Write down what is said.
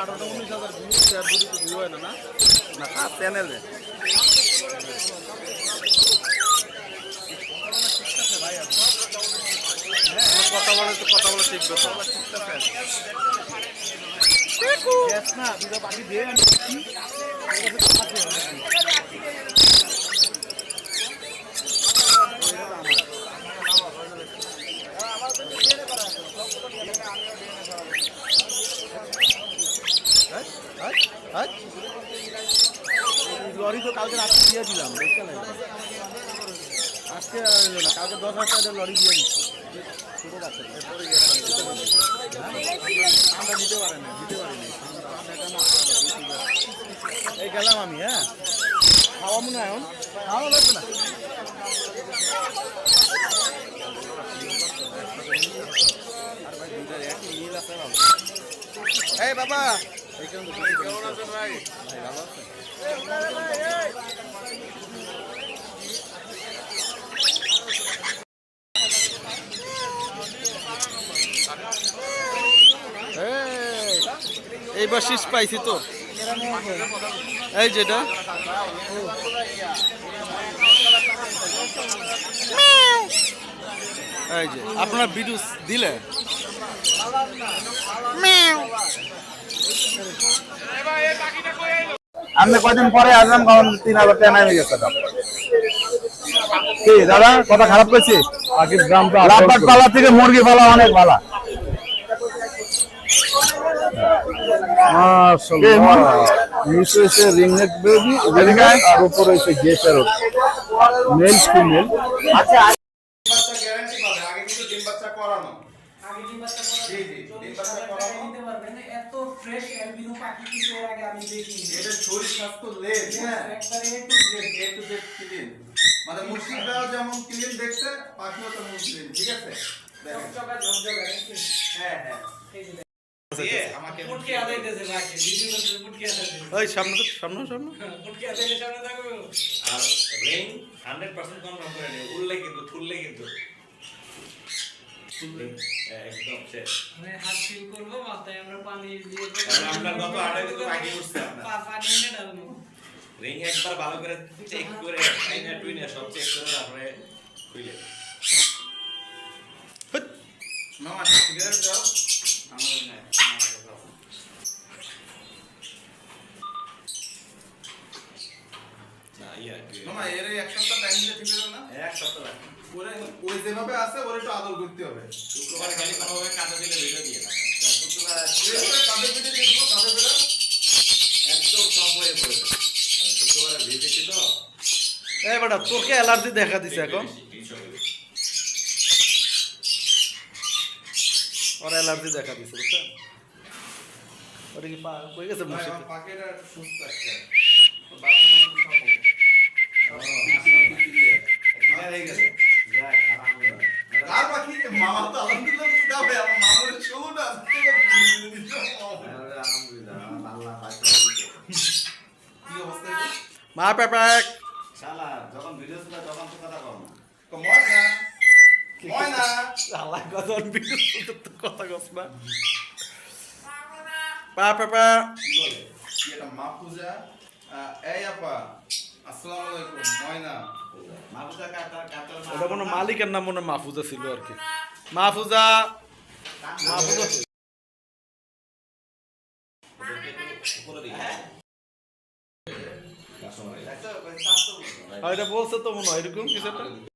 আঠারো উনিশ হাজার ভিউ হয় না না না তার চ্যানেলে কথা বলে তো কথা বলে শিখবে তো না দুটো পাখি দিয়ে আমি লরি তো কালকে রাত্রে দিয়ে দিলাম দেখতে নাই আজকে না কালকে দশ হাজার টাকা লরি দিয়ে দিচ্ছি। ছোটো বাচ্চা আমরা দিতে পারে না দিতে পারি না। এই গেলাম আমি হ্যাঁ? খাওয়া মনে হয় খাওয়া লাগবে না? এই বাবা। কেমন? আছেন ভাই ভাই ভালো আছেন? এইবার শীষ পাইছি তো। এই যেটা এই যে আপনার ভিডিও দিলে? আপনি কয়দিন পরে আসলাম কারণ তিন হাজার টাকা নেমে গেছে কি দাদা কথা খারাপ করছি লাভবাট পালা থেকে মুরগি পালা অনেক ভালো নিচে হচ্ছে রিংনেট বেবি আর উপরে হচ্ছে গে প্যারট মেল ফিমেল বাচ্চা ফ্রেশ অ্যালবিনো পাখি কিছু এর আগে আমি দেখিনি। এটা শরীর স্বাস্থ্য লেজ হ্যাঁ একবারে একটু এ টু জেড ক্লিন মানে মুর্শিদাবাদ যেমন ক্লিন দেখতে পাখিও তেমন ক্লিন ঠিক আছে? দেখেন। চকচকা ঝকঝকা হ্যাঁ হ্যাঁ। এই যে দিয়ে আমাকে পুটকি আদাইতেছে পাখি ভিডিও করতে পুটকি আদাইতেছে ওই সামনে তো সামনে সামনে। পুটকি আদাইলে সামনে আর রিং হান্ড্রেড পার্সেন্ট কনফার্ম করে নিও। উঠলে কিন্তু ফুললে কিন্তু। হ্যাঁ, একদম শেষ। মানে হাত ফিল করব মাথায় আমরা পানি দিয়ে আমরা গত আড়াই দিন আগে উঠছে আপনার। পানি এনে ডালবো রিং একবার ভালো করে চেক করে আইনা টুইনা সব চেক করে তারপরে খুলে মামা সিগারেট দাও আমার না আমার দাও না ইয়া এর এক সপ্তাহ টাইম দিলে ঠিক হবে না? এক সপ্তাহ ওরে ওই যেভাবে আছে ওর একটু আদর করতে হবে। শুক্রবার খালি কোনোভাবে কাজে দিলে ভিডিও দিয়ে না। শুক্রবার একদম সব পড়েছে। শুক্রবার ভিডিও তো? এই বেটা তোকে অ্যালার্জি দেখা দিছে এখন। ওর অ্যালার্জি দেখা দিছে বুঝছেন ওটা কি পা কই গেছে মুর্শিদ পাখিটা সুস্থ একটা। তো বাচ্চা সব হয়ে গেছে। যাক আলহামদুলিল্লাহ। কার পাখি মামা তো আলহামদুলিল্লাহ কিছু দাবে আমার মামার কি এটা? মা পেপাক শালা যখন ভিডিও ছিল তখন তো কথা কম না। তো ময়না ময়না। আল্লাহ কজন ভিডিও তো কথা কস না। পা পেপা। কি এটা মাহফুজা আহ, এই আপা আসসালামু আলাইকুম ময়না। ওটা মালিকের নাম মনে মাহফুজা ছিল আর কি। মাহফুজা মাহফুজা উপরে এটা বলছে তো মনে হয় এরকম কিছু একটা?